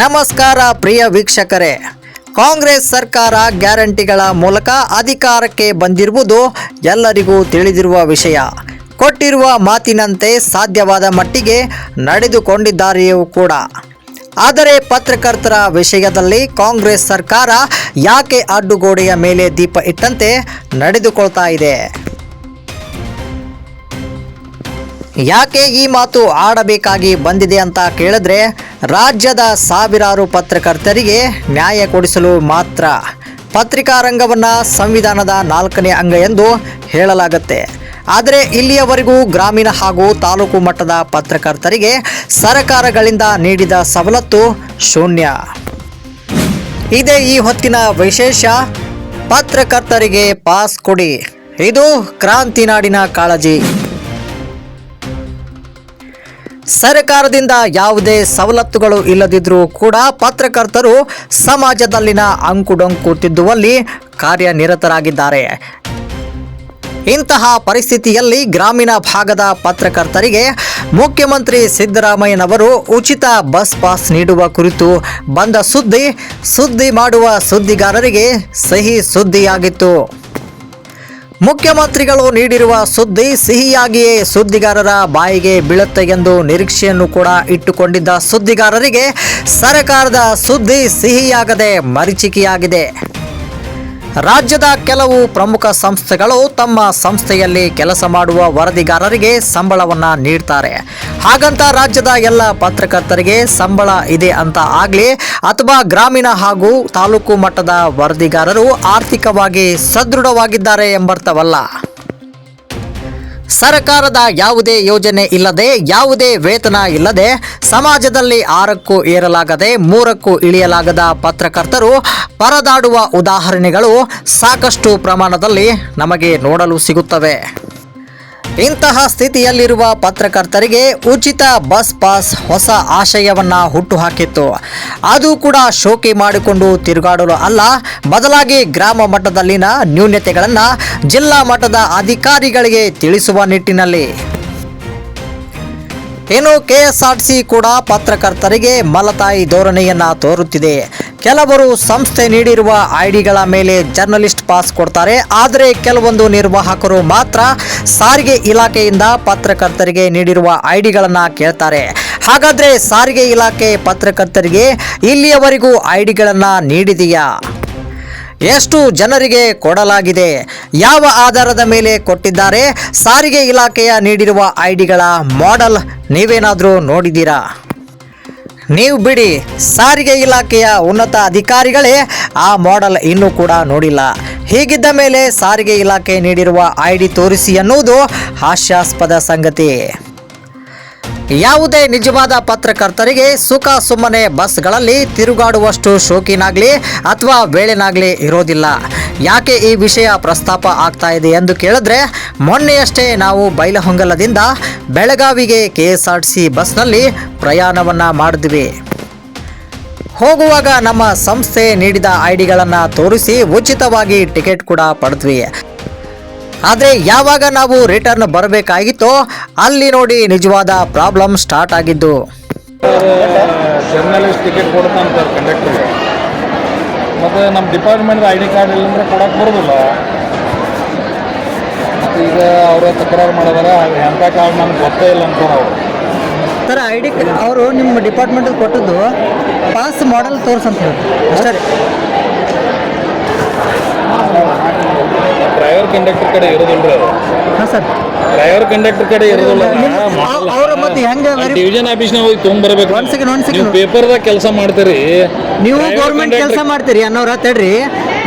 ನಮಸ್ಕಾರ ಪ್ರಿಯ ವೀಕ್ಷಕರೇ. ಕಾಂಗ್ರೆಸ್ ಸರ್ಕಾರ ಗ್ಯಾರಂಟಿಗಳ ಮೂಲಕ ಅಧಿಕಾರಕ್ಕೆ ಬಂದಿರುವುದು ಎಲ್ಲರಿಗೂ ತಿಳಿದಿರುವ ವಿಷಯ. ಕೊಟ್ಟಿರುವ ಮಾತಿನಂತೆ ಸಾಧ್ಯವಾದ ಮಟ್ಟಿಗೆ ನಡೆದುಕೊಂಡಿದ್ದಾರೆಯೂ ಕೂಡ. ಆದರೆ ಪತ್ರಕರ್ತರ ವಿಷಯದಲ್ಲಿ ಕಾಂಗ್ರೆಸ್ ಸರ್ಕಾರ ಯಾಕೆ ಅಡ್ಡುಗೋಡೆಯ ಮೇಲೆ ದೀಪ ಇಟ್ಟಂತೆ ನಡೆದುಕೊಳ್ತಾ ಇದೆ. ಯಾಕೆ ಈ ಮಾತು ಆಡಬೇಕಾಗಿ ಬಂದಿದೆ ಅಂತ ಕೇಳಿದ್ರೆ ರಾಜ್ಯದ ಸಾವಿರಾರು ಪತ್ರಕರ್ತರಿಗೆ ನ್ಯಾಯ ಕೊಡಿಸಲು ಮಾತ್ರ ಪತ್ರಿಕಾ ರಂಗವನ್ನು ಸಂವಿಧಾನದ ನಾಲ್ಕನೇ ಅಂಗ ಎಂದು ಹೇಳಲಾಗುತ್ತೆ. ಆದರೆ ಇಲ್ಲಿಯವರೆಗೂ ಗ್ರಾಮೀಣ ಹಾಗೂ ತಾಲೂಕು ಮಟ್ಟದ ಪತ್ರಕರ್ತರಿಗೆ ಸರಕಾರಗಳಿಂದ ನೀಡಿದ ಸವಲತ್ತು ಶೂನ್ಯ. ಇದೇ ಈ ಹೊತ್ತಿನ ವಿಶೇಷ, ಪತ್ರಕರ್ತರಿಗೆ ಪಾಸ್ ಕೊಡಿ. ಇದು ಕ್ರಾಂತಿ ನಾಡಿನ ಕಾಳಜಿ. ಸರ್ಕಾರದಿಂದ ಯಾವುದೇ ಸವಲತ್ತುಗಳು ಇಲ್ಲದಿದ್ದರೂ ಕೂಡ ಪತ್ರಕರ್ತರು ಸಮಾಜದಲ್ಲಿನ ಅಂಕುಡೊಂಕು ತಿದ್ದುವಲ್ಲಿ ಕಾರ್ಯನಿರತರಾಗಿದ್ದಾರೆ. ಇಂತಹ ಪರಿಸ್ಥಿತಿಯಲ್ಲಿ ಗ್ರಾಮೀಣ ಭಾಗದ ಪತ್ರಕರ್ತರಿಗೆ ಮುಖ್ಯಮಂತ್ರಿ ಸಿದ್ದರಾಮಯ್ಯನವರು ಉಚಿತ ಬಸ್ ಪಾಸ್ ನೀಡುವ ಕುರಿತು ಬಂದ ಸುದ್ದಿ ಸುದ್ದಿ ಮಾಡುವ ಸುದ್ದಿಗಾರರಿಗೆ ಸಹಿ ಸುದ್ದಿಯಾಗಿತ್ತು. ಮುಖ್ಯಮಂತ್ರಿಗಳು ನೀಡಿರುವ ಸುದ್ದಿ ಸಿಹಿಯಾಗಿಯೇ ಸುದ್ದಿಗಾರರ ಬಾಯಿಗೆ ಬೀಳುತ್ತೆ ಎಂದು ನಿರೀಕ್ಷೆಯನ್ನು ಕೂಡ ಇಟ್ಟುಕೊಂಡಿದ್ದ ಸುದ್ದಿಗಾರರಿಗೆ ಸರ್ಕಾರದ ಸುದ್ದಿ ಸಿಹಿಯಾಗದೆ ಮರೀಚಿಕೆಯಾಗಿದೆ. ರಾಜ್ಯದ ಕೆಲವು ಪ್ರಮುಖ ಸಂಸ್ಥೆಗಳು ತಮ್ಮ ಸಂಸ್ಥೆಯಲ್ಲಿ ಕೆಲಸ ಮಾಡುವ ವರದಿಗಾರರಿಗೆ ಸಂಬಳವನ್ನು ನೀಡ್ತಾರೆ. ಹಾಗಂತ ರಾಜ್ಯದ ಎಲ್ಲ ಪತ್ರಕರ್ತರಿಗೆ ಸಂಬಳ ಇದೆ ಅಂತ ಆಗಲಿ, ಅಥವಾ ಗ್ರಾಮೀಣ ಹಾಗೂ ತಾಲೂಕು ಮಟ್ಟದ ವರದಿಗಾರರು ಆರ್ಥಿಕವಾಗಿ ಸದೃಢವಾಗಿದ್ದಾರೆ ಎಂಬರ್ಥವಲ್ಲ. ಸರ್ಕಾರದ ಯಾವುದೇ ಯೋಜನೆ ಇಲ್ಲದೆ, ಯಾವುದೇ ವೇತನ ಇಲ್ಲದೆ ಸಮಾಜದಲ್ಲಿ ಆರಕ್ಕೂ ಏರಲಾಗದೆ, ಮೂರಕ್ಕೂ ಇಳಿಯಲಾಗದ ಪತ್ರಕರ್ತರು ಪರದಾಡುವ ಉದಾಹರಣೆಗಳು ಸಾಕಷ್ಟು ಪ್ರಮಾಣದಲ್ಲಿ ನಮಗೆ ನೋಡಲು ಸಿಗುತ್ತವೆ. ಇಂತಹ ಸ್ಥಿತಿಯಲ್ಲಿರುವ ಪತ್ರಕರ್ತರಿಗೆ ಉಚಿತ ಬಸ್ ಪಾಸ್ ಹೊಸ ಆಶಯವನ್ನ ಹುಟ್ಟುಹಾಕಿತ್ತು. ಅದು ಕೂಡ ಶೋಕಿ ಮಾಡಿಕೊಂಡು ತಿರುಗಾಡಲು ಅಲ್ಲ, ಬದಲಾಗಿ ಗ್ರಾಮ ಮಟ್ಟದಲ್ಲಿನ ನ್ಯೂನ್ಯತೆಗಳನ್ನು ಜಿಲ್ಲಾ ಮಟ್ಟದ ಅಧಿಕಾರಿಗಳಿಗೆ ತಿಳಿಸುವ ನಿಟ್ಟಿನಲ್ಲಿ. ಇನ್ನು ಕೆಎಸ್ಆರ್ಟಿಸಿ ಕೂಡ ಪತ್ರಕರ್ತರಿಗೆ ಮಲತಾಯಿ ಧೋರಣೆಯನ್ನ ತೋರುತ್ತಿದೆ. ಕೆಲವರು ಸಂಸ್ಥೆ ನೀಡಿರುವ ಐಡಿಗಳ ಮೇಲೆ ಜರ್ನಲಿಸ್ಟ್ ಪಾಸ್ ಕೊಡ್ತಾರೆ. ಆದರೆ ಕೆಲವೊಂದು ನಿರ್ವಾಹಕರು ಮಾತ್ರ ಸಾರಿಗೆ ಇಲಾಖೆಯಿಂದ ಪತ್ರಕರ್ತರಿಗೆ ನೀಡಿರುವ ಐಡಿಗಳನ್ನು ಕೇಳ್ತಾರೆ. ಹಾಗಾದ್ರೆ ಸಾರಿಗೆ ಇಲಾಖೆ ಪತ್ರಕರ್ತರಿಗೆ ಇಲ್ಲಿಯವರೆಗೂ ಐಡಿಗಳನ್ನು ನೀಡಿದೆಯಾ? ಎಷ್ಟು ಜನರಿಗೆ ಕೊಡಲಾಗಿದೆ? ಯಾವ ಆಧಾರದ ಮೇಲೆ ಕೊಟ್ಟಿದ್ದಾರೆ? ಸಾರಿಗೆ ಇಲಾಖೆಯ ನೀಡಿರುವ ಐಡಿಗಳ ಮಾಡೆಲ್ ನೀವೇನಾದರೂ ನೋಡಿದ್ದೀರಾ? ನೀವು ಬಿಡಿ, ಸಾರಿಗೆ ಇಲಾಖೆಯ ಉನ್ನತ ಅಧಿಕಾರಿಗಳೇ ಆ ಮಾಡೆಲ್ ಇನ್ನೂ ಕೂಡ ನೋಡಿಲ್ಲ. ಹೀಗಿದ್ದ ಮೇಲೆ ಸಾರಿಗೆ ಇಲಾಖೆ ನೀಡಿರುವ ಐಡಿ ತೋರಿಸಿ ಅನ್ನುವುದು ಹಾಸ್ಯಾಸ್ಪದ ಸಂಗತಿ. ಯಾವುದೇ ನಿಜವಾದ ಪತ್ರಕರ್ತರಿಗೆ ಸುಖ ಸುಮ್ಮನೆ ಬಸ್ಗಳಲ್ಲಿ ತಿರುಗಾಡುವಷ್ಟು ಶೋಕಿನಾಗ್ಲಿ ಅಥವಾ ವೇಳೆನಾಗ್ಲಿ ಇರೋದಿಲ್ಲ. ಯಾಕೆ ಈ ವಿಷಯ ಪ್ರಸ್ತಾಪ ಆಗ್ತಾ ಇದೆ ಎಂದು ಕೇಳಿದ್ರೆ, ಮೊನ್ನೆಯಷ್ಟೇ ನಾವು ಬೈಲಹೊಂಗಲದಿಂದ ಬೆಳಗಾವಿಗೆ ಕೆ ಎಸ್ ಆರ್ ಸಿ ಬಸ್ನಲ್ಲಿ ಪ್ರಯಾಣವನ್ನ ಮಾಡಿದ್ವಿ. ಹೋಗುವಾಗ ನಮ್ಮ ಸಂಸ್ಥೆ ನೀಡಿದ ಐಡಿಗಳನ್ನು ತೋರಿಸಿ ಉಚಿತವಾಗಿ ಟಿಕೆಟ್ ಕೂಡ ಪಡೆದ್ವಿ. ಆದರೆ ಯಾವಾಗ ನಾವು ರಿಟರ್ನ್ ಬರಬೇಕಾಗಿತ್ತೋ ಅಲ್ಲಿ ನೋಡಿ ನಿಜವಾದ ಪ್ರಾಬ್ಲಮ್ ಸ್ಟಾರ್ಟ್ ಆಗಿದ್ದು. ಜರ್ನಲಿಸ್ಟ್ ಟಿಕೆಟ್ ಕೊಡ್ತಾನೆ ಕಂಡಕ್ಟರ್ ಮತ್ತು ನಮ್ಮ ಡಿಪಾರ್ಟ್ಮೆಂಟ್ ಐ ಡಿ ಕಾರ್ಡ್ ಇಲ್ಲಂದ್ರೆ ಕೊಡೋಕೆ ಬರೋದಿಲ್ಲ. ಮತ್ತು ಈಗ ಅವರ ತಕರಾರು ಮಾಡಿದಾರೆ ಎಂಥ ಕಾರ್ಡ್ ನಮ್ಗೆ ಗೊತ್ತೇ ಇಲ್ಲ ಅಂತಾರೆ ಅವರು. ಸರ್ ಐ ಡಿ ಅವರು ನಿಮ್ಮ ಡಿಪಾರ್ಟ್ಮೆಂಟಲ್ಲಿ ಕೊಟ್ಟದ್ದು ಪಾಸ್ ಮಾಡಲ್ ತೋರ್ಸಂತ ಹೇಳಿ ಅಷ್ಟೇ ರೀ ಡ್ರೈವರ್ ಕಂಡಕ್ಟರ್ ಕಡೆ ಇರೋದಿಲ್ಲ ರೀ ಅದು? ಹಾಂ ಸರ್. ಡ್ರೈವರ್ ಕಂಡಕ್ಟರ್ ಕಡೆ ಇರೋದಿಲ್ಲ ಡಿವಿಜನ್ ಮತ್ತೆ ಹೆಂಗೆ ಡಿವಿಷನ್ ಆಫೀಸ್ನಾಗ ಹೋಗಿ ತೊಗೊಂಡ್ಬರ್ಬೇಕು ಪೇಪರ್ ದಾಗ second. ನೀವು ಪೇಪರ್ದಾಗ ಕೆಲಸ ಮಾಡ್ತೀರಿ. ನೀವು ಗೌರ್ಮೆಂಟ್ ಕೆಲಸ ಮಾಡ್ತೀರಿ ಅನ್ನೋರ ತಡ್ರಿ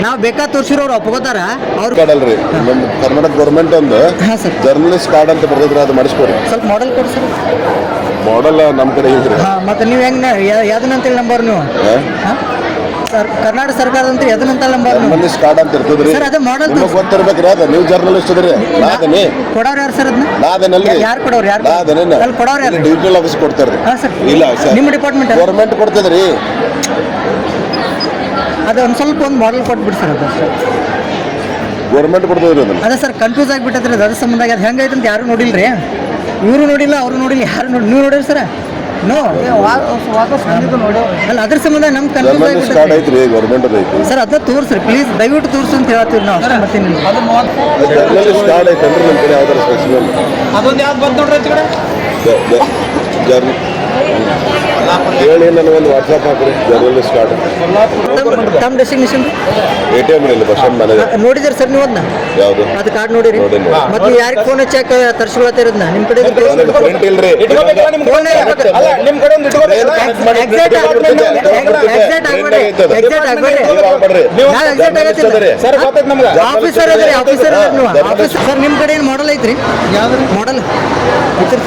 ನಾವು ಬೇಕಾ ತೋರಿಸಿರೋರು ಒಪ್ಕೋತಾರ? ಅವ್ರು ಕಾರ್ಡ್ ಅಲ್ರಿ ನಮ್ಮ ಕರ್ನಾಟಕ ಗೌರ್ಮೆಂಟ್ ಒಂದು ಹಾಂ ಸರ್. ಜರ್ನಲಿಸ್ಟ್ ಕಾರ್ಡ್ ಅಂತ ಬರ್ದಿದ್ರೆ ಅದು ಮಾಡಿಸ್ಕೊಡಿ. ಸ್ವಲ್ಪ ಮಾಡಲ್ ಕೊಡ್ಸಿ ಮಾಡೆಲ್ ನಮ್ಮ ಕಡೆ ಇಲ್ರಿ. ಹಾಂ ಮತ್ತೆ ನೀವು ಹೆಂಗೆ ಯಾವ್ದನ್ನಂತೇಳಿ ನಂಬರ್ ನೀವು? ಹಾಂ? ಸರ್ ಕರ್ನಾಟಕ ಸರ್ಕಾರ ಅಂತ ನೀವು ಜರ್ನಲಿಸ್ಟ್ ಅಂತ ಇರ್ತದ್ರಿ ಸರ್, ಅದು ಮಾಡಲ್ ನಿಮಗೆ ಗೊತ್ತಿರ್ಬೇಕ್ರಿ ಅದ ನೀವು ಜರ್ನಲಿಸ್ಟ್ ಅದ್ರಿ. ನಾ ಅದನಿ ಕೊಡೋರು ಯಾರು ಸರ್ ಅದನ್ನ? ನಾ ಯಾರು ಕೊಡೋರು ಯಾರು ನಾದನೆ ಅಲ್ಲಿ ಕೊಡೋರು ಯಾರು? ಡಿಜಿಟಲ್ ಆಫೀಸ್ ಕೊಡ್ತಾರ್ರಿ ಹಾಂ ಸರ್. ಇಲ್ಲ ಸರ್. ನಿಮ್ಮ ಡಿಪಾರ್ಟ್ಮೆಂಟ್ ಗೌರ್ಮೆಂಟ್ ಕೊಡ್ತದ್ರಿ ಅದು ಒಂದು ಸ್ವಲ್ಪ ಒಂದು ಮಾಡಲ್ ಕೊಟ್ಬಿಡಿ ಸರ್ ಅದು. ಗೌರ್ಮೆಂಟ್ ಕೊಡ್ತದ್ರಿ ಅದನ್ನ. ಅದೇ ಸರ್ ಕನ್ಫ್ಯೂಸ್ ಆಗಿಬಿಟ್ಟದ್ರಿ ಅದ್ರ ಸಂಬಂಧ ಅದು ಹೆಂಗೈತೆ ಅಂತ ಯಾರು ನೋಡಿಲ್ಲ ರೀ ಇವರು ನೋಡಿಲ್ಲ ಅವರು ನೋಡಿಲ್ಲ ಯಾರು ನೋಡಿ ನೀವು ನೋಡಿರಿ ಸರ್? ನೋ ಅಲ್ಲ ಅದ್ರ ಸಂಬಂಧ ನಮ್ ಕನ್ಫ್ಯೂಸ್ ಕಾರ್ಡ್ ಐತ್ರಿ ಗೌರ್ಮೆಂಟ್ ಐತಿ. ಸರ್ ಅದನ್ನ ತೋರಿಸ್ರಿ ಪ್ಲೀಸ್ ದಯವಿಟ್ಟು ತೋರಿಸು ಅಂತ ಹೇಳ್ತೀವಿ ನಾವು ಅಷ್ಟೇ ಕಾರ್ಡ್ ನಮ್ಮ ಕಡೆ ಯಾವ್ದಾರ ಸ್ಪೆಸಿಫಿಕ್ ಅದೊಂದು ಯಾವ್ದು ಬಂತು ನೋಡ್ರಿ ಜರ್ನ ಹೇಳಿ ನನಗೊಂದು ವಾಟ್ಸಪ್ ಹಾಕ್ರಿ ಜರ್ನಲಿಸ್ಟ್ ಕಾರ್ಡ್ ತಮ್ಮ ಡೆಸ್ಟಿನೇಷನ್ ಎ ಟಿ ಎಂ ಇಲ್ಲಿ ಬಸ್ ಸ್ಟ್ಯಾಂಡ್ ಮ್ಯಾನೇಜರ್ ನೋಡಿದಿರಿ ಸರ್ ನೀವು ಅದನ್ನ? ಯಾವುದು? ಅದು ಕಾರ್ಡ್ ನೋಡಿರಿ. ಮತ್ತೆ ನೀವು ಯಾರಿಗೆ ಫೋನ್ ಹಚ್ಚಾಕ ತರ್ಸ್ಕೊಳತ್ತಿರೋದ್ನ ನಿಮ್ಮ ಕಡೆ ಪ್ರಿಂಟ್ ಇಲ್ರಿ. ಇಟ್ಕೋಬೇಕಲ್ಲ ನಿಮ್ ಕಡೆ? ಅಲ್ಲ ನಿಮ್ ಕಡೆ ಒಂದು ಎಕ್ಸಾಕ್ಟ್ ಸರ್ ಆಫೀಸರ್ ಅದ್ರಿ ಆಫೀಸರ್ ನೀವು. ಆಫೀಸರ್ ಸರ್ ನಿಮ್ಮ ಕಡೆ ಏನು ಮಾಡಲ್ ಐತ್ರಿ? ಯಾವ್ದು ಮಾಡಲ್ ಐತ್ರಿ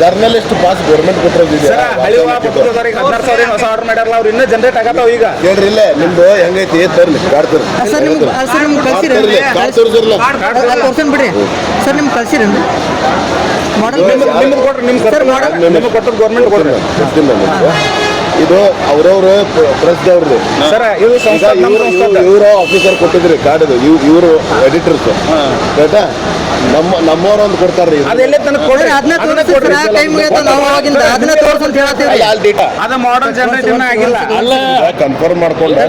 ಜರ್ನಲಿಸ್ಟ್ ಪಾಸ್ ಗೌರ್ಮೆಂಟ್ ಕೊಟ್ಟರೆ ಹೊಸ ಆರ್ಡರ್ ಮಾಡ್ಯಾರಲ್ಲ ಅವ್ರು ಇನ್ನೂ ಜನರೇಟ್ ಆಗತ್ತಾವ ಈಗ? ಹೇಳ್ರಿ ಇಲ್ಲೇ ನಿಮ್ದು ಹೆಂಗೈತಿ ತರ್ಲಿ ಕಾರ್ಡ್ ಸರ್ ನಿಮ್ಗೆ ಬಿಡ್ರಿ. ಸರ್ ಕಳ್ಸಿರೇನ್ರಿ? ಮಾಡಲ್ ಕೊಟ್ರಿ ಕೊಟ್ಟದ್ದು ಗೌರ್ಮೆಂಟ್ ಕೊಡ್ರಿ ಇದು ಅವ್ರವ್ರ ಪ್ರೆಸ್ ಅವ್ರದ್ದು ಸರ್ ಇದು ಸಂಸ್ಥೆ ನಮ್ಮ ಇವ್ರು ಸಂಸ್ಥೆ ಇವರು ಆಫೀಸರ್ ಕೊಟ್ಟಿದ್ರಿ ಕಾರ್ಡ್ ಇದು ಇವ್ ಇವರು ಎಡಿಟರ್ಸ್ ಆಯ್ತಾ? ನಮ್ಮ ನಮ್ಮವ್ರ ಒಂದು ಕೊಡ್ತಾರ್ರಿ ಇದು. ಅದೆಲ್ಲೇ ತನಕ ಕೊಡ್ರಿ. ಅದನ್ನ ಟೈಮ್ ನಾವು ಅವಾಗಿಂದ ಅದನ್ನ ತೋರ್ಸ್ ಅಂತ ಹೇಳ್ತೀವಿ. ಅಲ್ಲ, ಅಲ್ಲಿ ಡೇಟಾ ಅದ ಮಾಡರ್ನ್ ಜನರೇಟಿವ್ ಆಗಿಲ್ಲ. ಅಲ್ಲ ಕನ್ಫರ್ಮ್ ಮಾಡ್ಕೊಂಡ್ರೆ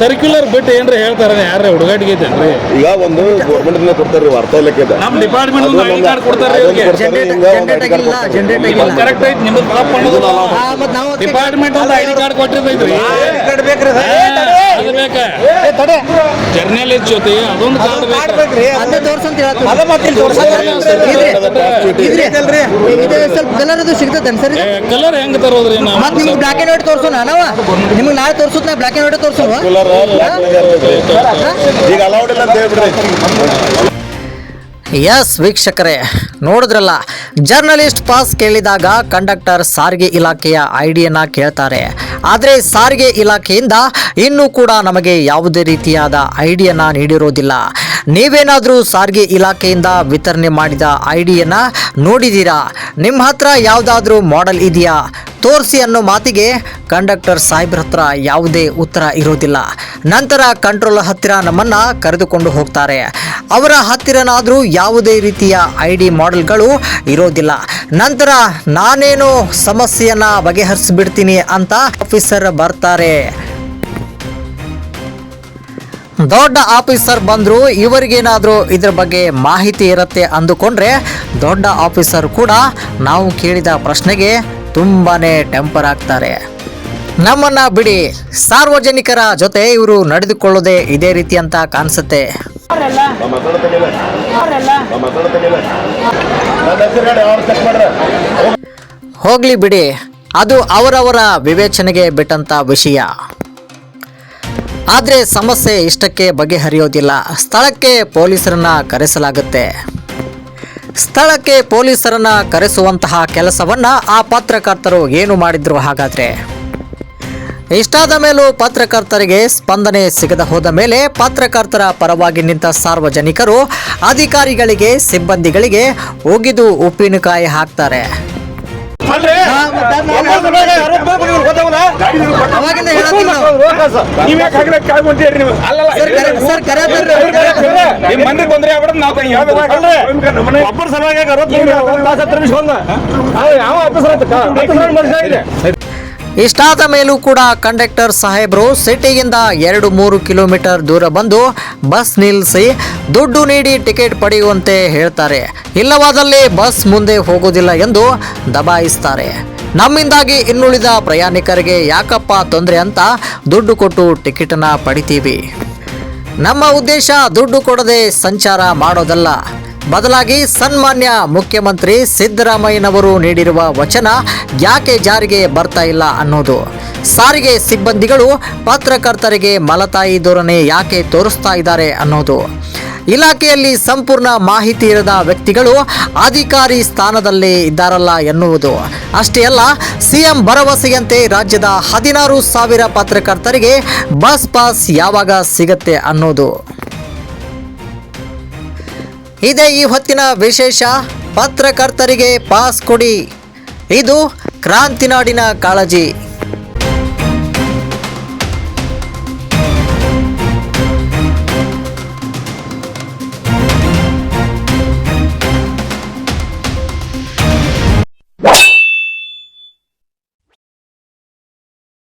ಸರ್ಕ್ಯುಲರ್ ಬಿಟ್ಟು ಏನ್ರಿ ಹೇಳ್ತಾರ ಯಾರ ಹುಡುಗಾಟಿಗೆ ಐತೇನ್ರಿ ಈಗ ಒಂದು ಗೌರ್ಮೆಂಟ್ ಕೊಡ್ತಾರ್ರಿ ವಾರ್ತಾ ಇಲಾಖೆ ನಮ್ ಡಿಪಾರ್ಟ್ಮೆಂಟ್ ಅದು ಐಡಿ ಕಾರ್ಡ್ ಕೊಡ್ತಾರೆ ಜನರೇಟ್ ಜನರೇಟ್ ಆಗಿಲ್ಲ ಜನರೇಟ್ ಆಗಿಲ್ಲ. ಕರೆಕ್ಟ್ ಐತಿ ಹಾ ಮತ್ತೆ ನಾವು ಅದಕ್ಕೆ- ಡಿಪಾರ್ಟ್ಮೆಂಟ್ ಒಂದು ಐಡಿ ಕಾರ್ಡ್ ಕೊಟ್ಟಿರ್ತೈತ್ರಿ ಅದು ಬೇಕಾ? ಜರ್ನಲಿಸ್ಟ್ ಜೊತೆ ಅದೊಂದು ಕಾರ್ಡ್ ಅದ. ಸ್ವಲ್ಪ ಕಲರ್ ಅದು ಸಿಗ್ತದೆ ಸರ್ ಇದು? ಕಲರ್ ಹೆಂಗ್ ತರೋದ್ರಿ ಮತ್ತೆ ನಿಮ್ಗೆ ಬ್ಲಾಕ್ ಅಂಡ್ ವೈಟ್ ತೋರ್ಸೋಣ ನಾವ? ನಿಮ್ಗೆ ನಾಳೆ ತೋರ್ಸುದ್ ನಾ ಬ್ಲಾಕ್ ಅಂಡ್ ವೈಟ್ ತೋರ್ಸೋಣ. ಈಗ ಅಲೌಡ್ ಇಲ್ಲ ಅಂತ ಹೇಳ್ಬಿಡ್ರಿ. ಎಸ್ ವೀಕ್ಷಕರೇ, ನೋಡಿದ್ರಲ್ಲ ಜರ್ನಲಿಸ್ಟ್ ಪಾಸ್ ಕೇಳಿದಾಗ ಕಂಡಕ್ಟರ್ ಸಾರಿಗೆ ಇಲಾಖೆಯ ಐಡಿಯನ್ನು ಕೇಳ್ತಾರೆ. ಆದರೆ ಸಾರಿಗೆ ಇಲಾಖೆಯಿಂದ ಇನ್ನೂ ಕೂಡ ನಮಗೆ ಯಾವುದೇ ರೀತಿಯಾದ ಐಡಿಯನ್ನು ನೀಡಿರೋದಿಲ್ಲ. ನೀವೇನಾದರೂ ಸಾರಿಗೆ ಇಲಾಖೆಯಿಂದ ವಿತರಣೆ ಮಾಡಿದ ಐಡಿಯನ್ನು ನೋಡಿದ್ದೀರಾ ನಿಮ್ಮ ಹತ್ರ ಯಾವುದಾದ್ರೂ ಮಾಡೆಲ್ ಇದೆಯಾ? ತೋರಿಸಿ ಅನ್ನೋ ಮಾತಿಗೆ ಕಂಡಕ್ಟರ್ ಸಾಹೇಬ್ರ ಹತ್ರ ಯಾವುದೇ ಉತ್ತರ ಇರೋದಿಲ್ಲ. ನಂತರ ಕಂಟ್ರೋಲ್ ಹತ್ತಿರ ನಮ್ಮನ್ನು ಕರೆದುಕೊಂಡು ಹೋಗ್ತಾರೆ. ಅವರ ಹತ್ತಿರನಾದರೂ ಯಾವುದೇ ರೀತಿಯ ಐ ಡಿ ಮಾಡೆಲ್ಗಳು ಇರೋದಿಲ್ಲ. ನಂತರ ನಾನೇನು ಸಮಸ್ಯೆಯನ್ನು ಬಗೆಹರಿಸಿಬಿಡ್ತೀನಿ ಅಂತ ಆಫೀಸರ್ ಬರ್ತಾರೆ. ದೊಡ್ಡ ಆಫೀಸರ್ ಬಂದರು ಇವರಿಗೇನಾದರೂ ಇದ್ರ ಬಗ್ಗೆ ಮಾಹಿತಿ ಇರುತ್ತೆ ಅಂದುಕೊಂಡ್ರೆ ದೊಡ್ಡ ಆಫೀಸರ್ ಕೂಡ ನಾವು ಕೇಳಿದ ಪ್ರಶ್ನೆಗೆ ತುಂಬಾನೇ ಟೆಂಪರ್ ಆಗ್ತಾರೆ. ನಮ್ಮನ್ನ ಬಿಡಿ, ಸಾರ್ವಜನಿಕರ ಜೊತೆ ಇವರು ನಡೆದುಕೊಳ್ಳೋದೇ ಇದೇ ರೀತಿ ಅಂತ ಕಾಣಿಸುತ್ತೆ. ಹೋಗ್ಲಿ ಬಿಡಿ, ಅದು ಅವರವರ ವಿವೇಚನೆಗೆ ಬಿಟ್ಟಂತ ವಿಷಯ. ಆದರೆ ಸಮಸ್ಯೆ ಇಷ್ಟಕ್ಕೆ ಬಗೆಹರಿಯೋದಿಲ್ಲ. ಸ್ಥಳಕ್ಕೆ ಪೊಲೀಸರನ್ನ ಕರೆಸಲಾಗುತ್ತೆ. ಸ್ಥಳಕ್ಕೆ ಪೊಲೀಸರನ್ನ ಕರೆಸುವಂತಹ ಕೆಲಸವನ್ನ ಆ ಪತ್ರಕರ್ತರು ಏನು ಮಾಡಿದ್ರು ಹಾಗಾದ್ರೆ? ಇಷ್ಟಾದ ಮೇಲೂ ಪತ್ರಕರ್ತರಿಗೆ ಸ್ಪಂದನೆ ಸಿಗದ ಹೋದ ಮೇಲೆ ಪತ್ರಕರ್ತರ ಪರವಾಗಿ ನಿಂತ ಸಾರ್ವಜನಿಕರು ಅಧಿಕಾರಿಗಳಿಗೆ, ಸಿಬ್ಬಂದಿಗಳಿಗೆ ಒಗಿದು ಉಪ್ಪಿನಕಾಯಿ ಹಾಕ್ತಾರೆ. ನಿಮ್ ಮಂದಿಗೆ ತೊಂದ್ರೆ ಆಗ್ಬಿಡೋದು ನಾವು ಒಬ್ಬರ ಸಲುವಾಗಿ ಅರವತ್ತು ಯಾವ ಹತ್ತು ಸಾವಿರ ಮನುಷ್ಯ ಆಗಿದೆ. ಇಷ್ಟಾದ ಮೇಲೂ ಕೂಡ ಕಂಡಕ್ಟರ್ ಸಾಹೇಬರು ಸಿಟಿಯಿಂದ ಎರಡು ಮೂರು ಕಿಲೋಮೀಟರ್ ದೂರ ಬಂದು ಬಸ್ ನಿಲ್ಲಿಸಿ ದುಡ್ಡು ನೀಡಿ ಟಿಕೆಟ್ ಪಡೆಯುವಂತೆ ಹೇಳ್ತಾರೆ. ಇಲ್ಲವಾದಲ್ಲಿ ಬಸ್ ಮುಂದೆ ಹೋಗೋದಿಲ್ಲ ಎಂದು ದಬಾಯಿಸ್ತಾರೆ. ನಮ್ಮಿಂದಾಗಿ ಇನ್ನುಳಿದ ಪ್ರಯಾಣಿಕರಿಗೆ ಯಾಕಪ್ಪ ತೊಂದರೆ ಅಂತ ದುಡ್ಡು ಕೊಟ್ಟು ಟಿಕೆಟನ್ನು ಪಡಿತೀವಿ. ನಮ್ಮ ಉದ್ದೇಶ ದುಡ್ಡು ಕೊಡದೆ ಸಂಚಾರ ಮಾಡೋದಲ್ಲ. ಬದಲಾಗಿ ಸನ್ಮಾನ್ಯ ಮುಖ್ಯಮಂತ್ರಿ ಸಿದ್ದರಾಮಯ್ಯನವರು ನೀಡಿರುವ ವಚನ ಯಾಕೆ ಜಾರಿಗೆ ಬರ್ತಾ ಇಲ್ಲ ಅನ್ನೋದು. ಸಾರಿಗೆ ಸಿಬ್ಬಂದಿಗಳು ಪತ್ರಕರ್ತರಿಗೆ ಮಲತಾಯಿ ಧೋರಣೆ ಯಾಕೆ ತೋರಿಸ್ತಾ ಇದ್ದಾರೆ ಅನ್ನೋದು. ಇಲಾಖೆಯಲ್ಲಿ ಸಂಪೂರ್ಣ ಮಾಹಿತಿ ಇರದ ವ್ಯಕ್ತಿಗಳು ಅಧಿಕಾರಿ ಸ್ಥಾನದಲ್ಲಿ ಇದ್ದಾರಲ್ಲ ಎನ್ನುವುದು. ಅಷ್ಟೇ ಅಲ್ಲ, ಸಿಎಂ ಭರವಸೆಯಂತೆ ರಾಜ್ಯದ ಹದಿನಾರು ಸಾವಿರ ಪತ್ರಕರ್ತರಿಗೆ ಬಸ್ ಪಾಸ್ ಯಾವಾಗ ಸಿಗತ್ತೆ ಅನ್ನೋದು. ಇದೇ ಈ ಹೊತ್ತಿನ ವಿಶೇಷ. ಪತ್ರಕರ್ತರಿಗೆ ಪಾಸ್ ಕೊಡಿ. ಇದು ಕ್ರಾಂತಿನಾಡಿನ ಕಾಳಜಿ.